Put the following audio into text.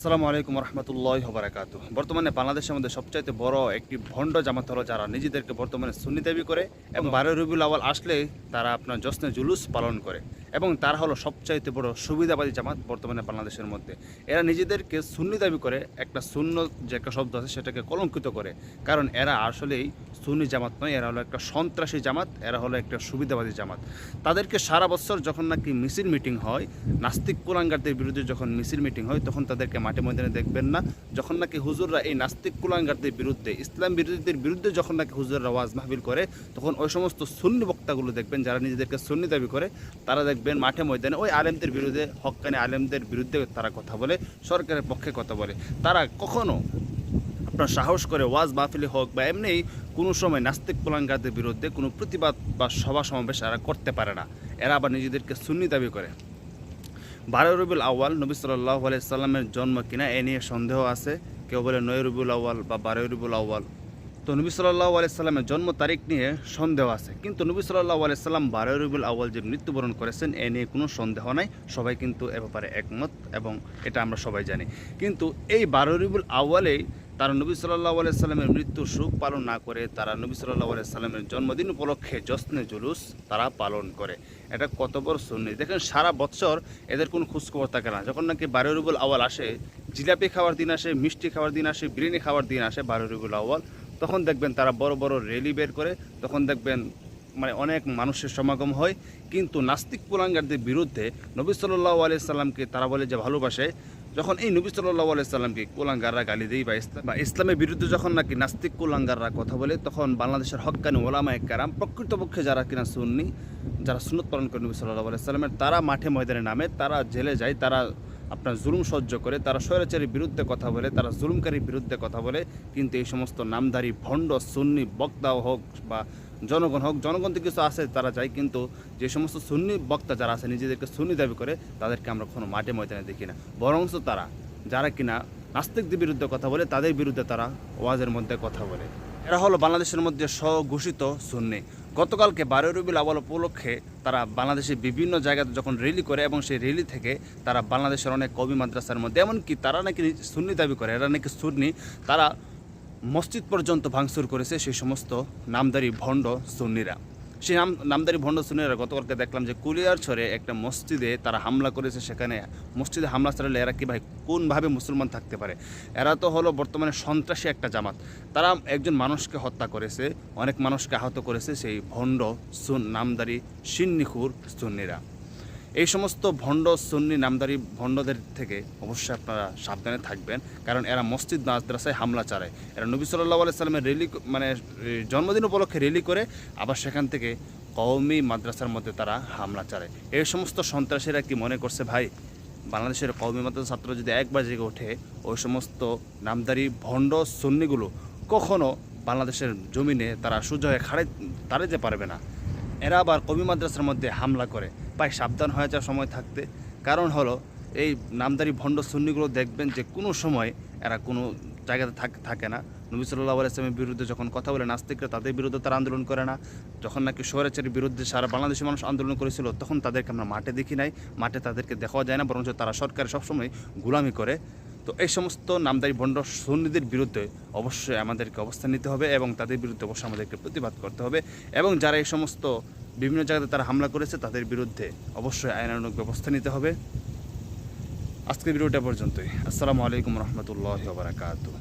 আসসালামু আলাইকুম রহমতুল্লাহ বারাকাতু বর্তমানে বাংলাদেশের মধ্যে সবচাইতে বড় একটি ভণ্ড জামাত হলো যারা নিজেদেরকে বর্তমানে সুন্নি দাবি করে এবং বারো রবিউল আওয়াল আসলে তারা আপনার জশ্নে জুলুস পালন করে এবং তারা হলো সবচাইতে বড় সুবিধাবাদী জামাত বর্তমানে বাংলাদেশের মধ্যে। এরা নিজেদেরকে সুন্নি দাবি করে একটা শূন্য যে একটা শব্দ আছে সেটাকে কলঙ্কিত করে। কারণ এরা আসলেই সুন্নি জামাত নয়, এরা হলো একটা সন্ত্রাসী জামাত, এরা হলো একটা সুবিধাবাদী জামাত। তাদেরকে সারা বছর যখন নাকি মিছিল মিটিং হয়, নাস্তিক কুলাঙ্গারদের বিরুদ্ধে যখন মিছিল মিটিং হয়, তখন তাদেরকে মাঠে ময়দানে দেখবেন না। যখন নাকি হুজুররা এই নাস্তিক কুলাঙ্গারদের বিরুদ্ধে, ইসলাম বিরোধীদের বিরুদ্ধে যখন নাকি হুজুররা ওয়াজ মাহবিল করে, তখন ওই সমস্ত সুন্নি বক্তাগুলো দেখবেন, যারা নিজেদেরকে সুন্নি দাবি করে, তারা দেখবেন মাঠে ময়দানে ওই আলেমদের বিরুদ্ধে হক্কানি আলেমদের বিরুদ্ধে তারা কথা বলে, সরকারের পক্ষে কথা বলে। তারা কখনো আপনার সাহস করে ওয়াজ মাহফিলি হোক বা এমনি কোনো সময় নাস্তিক কুলাঙ্গারদের বিরুদ্ধে কোনো প্রতিবাদ বা সভা সমাবেশ এরা করতে পারে না। এরা আবার নিজেদেরকে সুন্নি দাবি করে। বারো রবিউল আউয়াল নবী সাল্লাহ আলাইসাল্লামের জন্ম কিনা এ নিয়ে সন্দেহ আছে। কেউ বলে নয় রবিউল আউয়াল বা বারো রবিউল আউয়াল। তো নবী সাল্লাহ আলাইসাল্লামের জন্ম তারিখ নিয়ে সন্দেহ আছে। কিন্তু নবী সাল্লাহ আলাইসাল্লাম বারো রবিউল আউয়াল যে মৃত্যুবরণ করেছেন, এ নিয়ে কোনো সন্দেহ নাই। সবাই কিন্তু এ ব্যাপারে একমত এবং এটা আমরা সবাই জানি। কিন্তু এই বারো রবিউল আউয়ালেই তারা নবী সাল্লাহ আলাইসাল্লামের মৃত্যু সুখ পালন না করে, তারা নবী সাল্লাহ আলাইসাল্লামের জন্মদিন উপলক্ষে জশ্নে জুলুস তারা পালন করে। এটা কত বড় সুন্নি। দেখেন, সারা বছর এদের কোনো খোঁজখবর থাকে না। যখন নাকি বারো রবিউল আওয়াল আসে, জিলাপি খাওয়ার দিন আসে, মিষ্টি খাওয়ার দিন আসে, বিরিয়ানি খাওয়ার দিন আসে বারো রবিউল আওয়াল তখন দেখবেন তারা বড় বড় র্যালি বের করে, তখন দেখবেন মানে অনেক মানুষের সমাগম হয়। কিন্তু নাস্তিক কুলাঙ্গারদের বিরুদ্ধে নবী সাল্লাহ আলাইসাল্লামকে তারা বলে যে ভালোবাসে। যখন এই নবী সাল্লাহ আলাইসাল্লামকে কোলাঙ্গাররা গালি দেয় বা ইসলাম, বা ইসলামের বিরুদ্ধে যখন নাকি নাস্তিক কোলাঙ্গাররা কথা বলে, তখন বাংলাদেশের হকানি ওলামায় কারাম প্রকৃতপক্ষে যারা কিনা সুন্নি, যারা সুনত পালন করে নবী সাল্লাহ আলাইসাল্লামের তারা মাঠে ময়দানে নামে, তারা জেলে যায়, তারা আপনার জুলুম সহ্য করে, তারা স্বৈরাচারীর বিরুদ্ধে কথা বলে, তারা জুলুমকারীর বিরুদ্ধে কথা বলে, কিন্তু এই সমস্ত নামধারী ভণ্ড সুন্নি বক্তা হোক বা জনগণ হোক, জনগণ তো কিছু আছে, তারা যায় কিন্তু যে সমস্ত সুন্নি বক্তা যারা আছে, নিজেদেরকে সুন্নি দাবি করে, তাদেরকে আমরা কোনো মাঠে ময়দানে দেখি না। বরংস তারা, যারা কিনা নাস্তিকদের বিরুদ্ধে কথা বলে, তাদের বিরুদ্ধে তারা ওয়াজের মধ্যে কথা বলে। এরা হলো বাংলাদেশের মধ্যে স্বঘোষিত সুন্নি। গতকালকে বারো রবিল আওয়াল উপলক্ষে তারা বাংলাদেশের বিভিন্ন জায়গাতে যখন র্যালি করে এবং সেই র্যালি থেকে তারা বাংলাদেশের অনেক কবি মাদ্রাসার মধ্যে, এমনকি তারা নাকি সুন্নি দাবি করে, এরা নাকি সুন্নি, তারা মসজিদ পর্যন্ত ভাঙচুর করেছে সেই সমস্ত নামদারি ভণ্ড সুন্নিরা। সেই নাম নামদারি ভণ্ড সুনিয়ারা গতকালকে দেখলাম যে কুলিয়ার ছড়ে একটা মসজিদে তারা হামলা করেছে। সেখানে মসজিদে হামলা চালালে এরা কি ভাই, কোনভাবে মুসলমান থাকতে পারে? এরা তো হলো বর্তমানে সন্ত্রাসী একটা জামাত। তারা একজন মানুষকে হত্যা করেছে, অনেক মানুষকে আহত করেছে সেই ভণ্ড সুন, নামদারি সিন্নিখুর সুন্নিরা এই সমস্ত ভণ্ড সুন্নি নামদারি ভণ্ডদের থেকে অবশ্যই আপনারা সাবধানে থাকবেন, কারণ এরা মসজিদ, মাদ্রাসায় হামলা চালায়। এরা নবী সাল্লাহ আলাইসাল্লামের রেলি মানে জন্মদিন উপলক্ষে রেলি করে আবার সেখান থেকে কওমি মাদ্রাসার মধ্যে তারা হামলা চালায়। এই সমস্ত সন্ত্রাসীরা কি মনে করছে ভাই? বাংলাদেশের কওমি মাদ্রাসা ছাত্র যদি একবার জেগে ওঠে, ওই সমস্ত নামদারি ভণ্ড সুন্নিগুলো কখনো বাংলাদেশের জমিনে তারা সূর্য হয়ে খাড়ে দাঁড়াতে পারবে না। এরা আবার কবি মাদ্রাসার মধ্যে হামলা করে। প্রায় সাবধান হয়ে যাওয়ার সময় থাকতে। কারণ হলো, এই নামদারি ভণ্ড সুন্নিগুলো দেখবেন যে কোনো সময় এরা কোনো জায়গাতে থাক- না। নবী সাল্লাহ আলাইসলামের বিরুদ্ধে যখন কথা বলে নাস্তিকরা, তাদের বিরুদ্ধে তারা আন্দোলন করে না। যখন নাকি স্বৈরাচারের বিরুদ্ধে সারা বাংলাদেশের মানুষ আন্দোলন করেছিল, তখন তাদেরকে আমরা মাঠে দেখি নাই। মাঠে তাদেরকে দেখাও যায় না, বরঞ্চ তারা সরকারের সবসময় গুলামি করে। তো এই সমস্ত নামদারি ভণ্ড সুন্নিদের বিরুদ্ধে অবশ্যই আমাদেরকে অবস্থান নিতে হবে এবং তাদের বিরুদ্ধে অবশ্যই আমাদেরকে প্রতিবাদ করতে হবে এবং যারা এই সমস্ত বিভিন্ন জায়গাতে তারা হামলা করেছে, তাদের বিরুদ্ধে অবশ্যই আইনানুক ব্যবস্থা নিতে হবে। আজকের ভিডিওটা পর্যন্তই। আসসালামু আলাইকুম রহমতুল্লাহ বারাকাতু